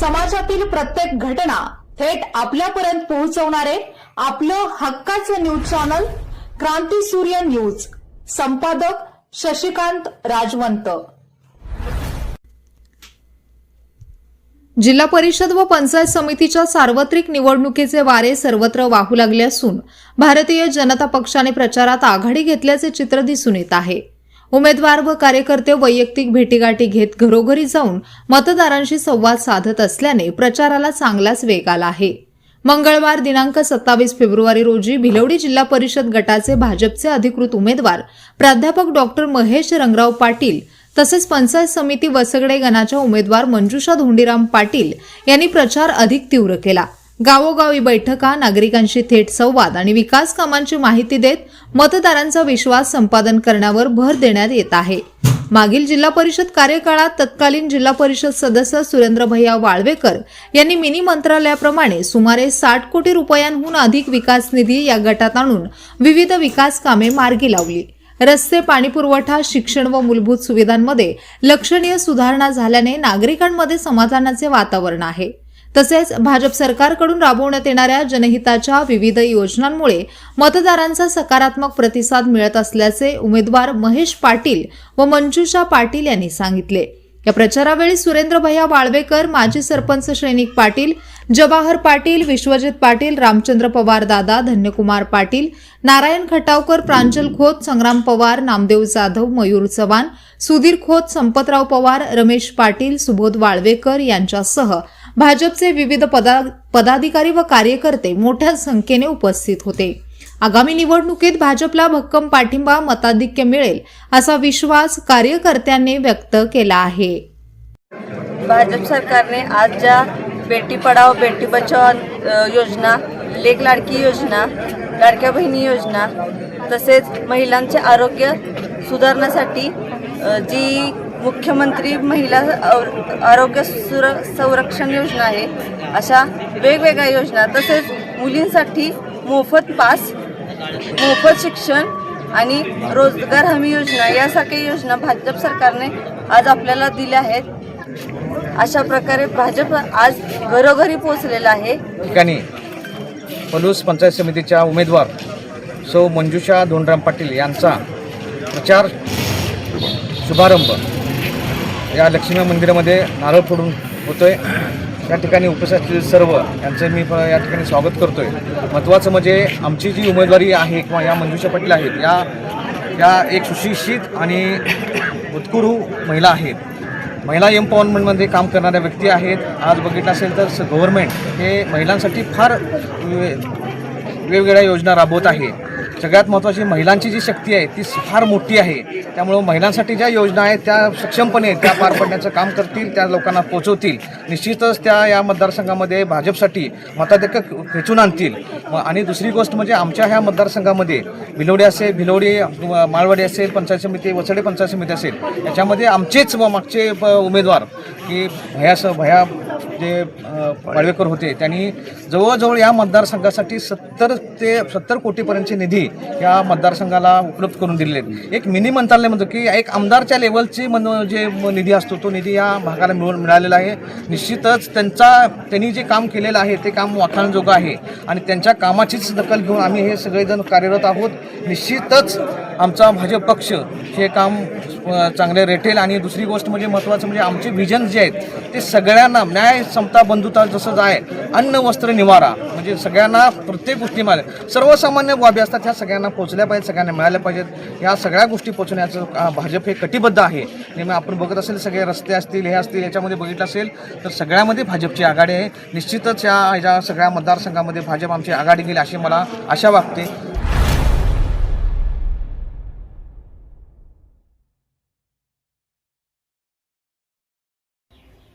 समाजातील प्रत्येक घटना थेट आपल्यापर्यंत पोहोचवणारे आपलं हक्काचं न्यूज चॅनल क्रांती सूर्य न्यूज. संपादक शशिकांत राजवंत. जिल्हा परिषद व पंचायत समितीच्या सार्वत्रिक निवडणुकीचे वारे सर्वत्र वाहू लागले असून भारतीय जनता पक्षाने प्रचारात आघाडी घेतल्याचे चित्र दिसून येत आहे. उमेदवार व कार्यकर्ते वैयक्तिक भेटीगाठी घेत घरोघरी जाऊन मतदारांशी संवाद साधत असल्याने प्रचाराला चांगलाच वेग आला आहे. मंगळवार दिनांक सत्तावीस फेब्रुवारी रोजी भिलवडी जिल्हा परिषद गटाचे भाजपचे अधिकृत उमेदवार प्राध्यापक डॉक्टर महेश रंगराव पाटील तसेच पंचायत समिती वसगडे गणाच्या उमेदवार मंजुषा धोंडीराम पाटील यांनी प्रचार अधिक तीव्र केला. गावोगावी बैठका नागरिकांशी थेट संवाद आणि विकास कामांची माहिती देत मतदारांचा विश्वास संपादन करण्यावर भर देण्यात येत आहे. मागील जिल्हा परिषद कार्यकाळात तत्कालीन जिल्हा परिषद सदस्य सुरेंद्र भैया वाळवेकर यांनी मिनी मंत्रालयाप्रमाणे सुमारे साठ कोटी रुपयांहून अधिक विकास निधी या गटात आणून विविध विकास कामे मार्गी लावली. रस्ते पाणीपुरवठा शिक्षण व मूलभूत सुविधांमध्ये लक्षणीय सुधारणा झाल्याने नागरिकांमध्ये समाधानाचे वातावरण आहे. तसेच भाजप सरकारकडून राबवण्यात येणाऱ्या जनहिताच्या विविध योजनांमुळे मतदारांचा सकारात्मक प्रतिसाद मिळत असल्याचे उमेदवार महेश पाटील व मंजुषा पाटील यांनी सांगितले. या प्रचारावेळी सुरेंद्र भैया वाळवेकर माजी सरपंच सैनिक पाटील जवाहर पाटील विश्वजित पाटील रामचंद्र पवार दादा धन्यकुमार पाटील नारायण खटावकर प्रांजल खोत संग्राम पवार नामदेव जाधव मयूर चव्हाण सुधीर खोत संपतराव पवार रमेश पाटील सुबोध वाळवेकर यांच्यासह भाजपचे विविध पदा पदाधिकारी व कार्यकर्ते मोठ्या संख्येने उपस्थित होते. आगामी निवडणुकीत भाजपला भक्कम पाठिंबा मताधिक्य मिळेल असा विश्वास कार्यकर्त्यांनी व्यक्त केला आहे. भाजप सरकारने आज ज्या बेटी पडाव बेटी बचाव योजना लेक लाडकी योजना लाडक्या बहिणी योजना तसेच महिलांचे आरोग्य सुधारण्यासाठी जी मुख्यमंत्री महिला आरोग्य सुर संरक्षण योजना आहे. अशा वेगवेगळ्या योजना तसेच मुलींसाठी मोफत पास मोफत शिक्षण आणि रोजगार हमी योजना यासारख्या योजना भाजप सरकारने आज आपल्याला दिल्या आहेत. अशा प्रकारे भाजप आज घरोघरी पोहोचलेला आहे. ठिकाणी पलूस पंचायत समितीच्या उमेदवार सौ मंजुषा धोंडराम पाटील यांचा प्रचार शुभारंभ. या लक्ष्मी मंदिरामध्ये नारळ फोडून होतो आहे या ठिकाणी उपस्थित असलेले सर्व यांचं मी प- या ठिकाणी स्वागत करतो आहे महत्त्वाचं म्हणजे आमची जी उमेदवारी आहे किंवा या मंजुषा पाटील आहेत या या एक सुशिक्षित आणि उत्कुरू महिला आहेत. महिला एम्पॉवरमेंटमध्ये काम करणाऱ्या व्यक्ती आहेत. आज बघितलं असेल तर स- गव्हर्मेंट हे महिलांसाठी फार वेगवेगळ्या योजना राबवत आहे. सगळ्यात महत्त्वाची महिलांची जी शक्ती आहे ती फार मोठी आहे. त्यामुळं महिलांसाठी ज्या योजना आहेत त्या सक्षमपणे त्या पार पडण्याचं काम करतील त्या लोकांना पोचवतील. निश्चितच त्या या मतदारसंघामध्ये भाजपसाठी मताधिक्य खेचून आणतील. आणि दुसरी गोष्ट म्हणजे आमच्या ह्या मतदारसंघामध्ये भिलोडी असेल भिलोडी माळवाडी असेल पंचायत समिती वसडे पंचायत समिती असेल याच्यामध्ये आमचेच व मागचे प- उमेदवार की भयास भया जे पाळवेकर पाडवेकर होते त्यांनी जवळजवळ या मतदारसंघासाठी सत्तर ते सत्तर कोटीपर्यंतचे निधी या मतदारसंघाला उपलब्ध करून दिलेले आहेत. एक मिनी मंत्रालय म्हणतो की एक आमदारच्या लेवलचे मन जे निधी असतो तो निधी या भागाला मिळून मिळालेला आहे. निश्चितच त्यांचा त्यांनी जे काम केलेलं आहे ते काम वाखाणजोगं आहे. आणि त्यांच्या कामाचीच दखल घेऊन आम्ही हे सगळेजण कार्यरत आहोत. निश्चितच आमचा भाजप पक्ष हे काम चांगले रेटेल आणि दुसरी गोष्ट म्हणजे महत्त्वाचं म्हणजे आमचे विजन जे आहेत ते सगळ्यांना न्याय समता बंधुता जसं जाय अन्न वस्त्र निवारा म्हणजे सगळ्यांना प्रत्येक गोष्टी मिळाल्या. सर्वसामान्य बाबी असतात ह्या सगळ्यांना पोचल्या पाहिजेत सगळ्यांना मिळाल्या पाहिजेत. या सगळ्या गोष्टी पोचण्याचं भाजप हे कटिबद्ध आहे. नेहमी आपण बघत असेल सगळे रस्ते असतील हे असतील याच्यामध्ये बघितलं असेल तर सगळ्यामध्ये भाजपची आघाडी आहे. निश्चितच या ह्या सगळ्या मतदारसंघामध्ये भाजप आमची आघाडी घेईल अशी मला आशा वाटते.